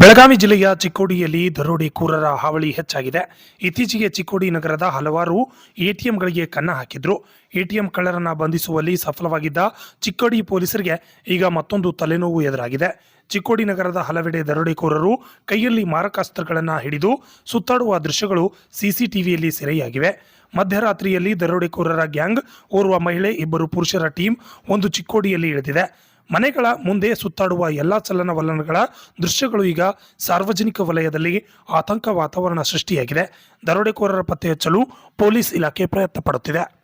ಬೆಳಗಾವಿ ಜಿಲ್ಲೆಯ ಚಿಕ್ಕೋಡಿಯಲ್ಲಿ ದರೋಡೆಕೋರರ ಹಾವಳಿ ಹೆಚ್ಚಾಗಿದೆ. ಇತ್ತೀಚೆಗೆ ಚಿಕ್ಕೋಡಿ ನಗರದ ಹಲವಾರು ಎಟಿಎಂಗಳಿಗೆ ಕನ್ನ ಹಾಕಿದ್ರು. ಎಟಿಎಂ ಕಳ್ಳರನ್ನ ಬಂಧಿಸುವಲ್ಲಿ ಸಫಲವಾಗಿದ್ದ ಚಿಕ್ಕೋಡಿ ಪೊಲೀಸರಿಗೆ ಈಗ ಮತ್ತೊಂದು ತಲೆನೋವು ಎದುರಾಗಿದೆ. ಚಿಕ್ಕೋಡಿ ನಗರದ ಹಲವೆಡೆ ದರೋಡೆಕೋರರು ಕೈಯಲ್ಲಿ ಮಾರಕಾಸ್ತ್ರಗಳನ್ನು ಹಿಡಿದು ಸುತ್ತಾಡುವ ದೃಶ್ಯಗಳು ಸಿಸಿಟಿವಿಯಲ್ಲಿ ಸೆರೆಯಾಗಿವೆ. ಮಧ್ಯರಾತ್ರಿಯಲ್ಲಿ ದರೋಡೆಕೋರರ ಗ್ಯಾಂಗ್ ಓರ್ವ ಮಹಿಳೆ, ಇಬ್ಬರು ಪುರುಷರ ಟೀಮ್ ಒಂದು ಚಿಕ್ಕೋಡಿಯಲ್ಲಿ ಇಳಿದಿದೆ. ಮನೆಗಳ ಮುಂದೆ ಸುತ್ತಾಡುವ ಎಲ್ಲ ಚಲನವಲನಗಳ ದೃಶ್ಯಗಳು ಈಗ ಸಾರ್ವಜನಿಕ ವಲಯದಲ್ಲಿ ಆತಂಕ ವಾತಾವರಣ ಸೃಷ್ಟಿಯಾಗಿದೆ. ದರೋಡೆಕೋರರ ಪತ್ತೆ ಹಚ್ಚಲು ಪೊಲೀಸ್ ಇಲಾಖೆ ಪ್ರಯತ್ನ ಪಡುತ್ತಿದೆ.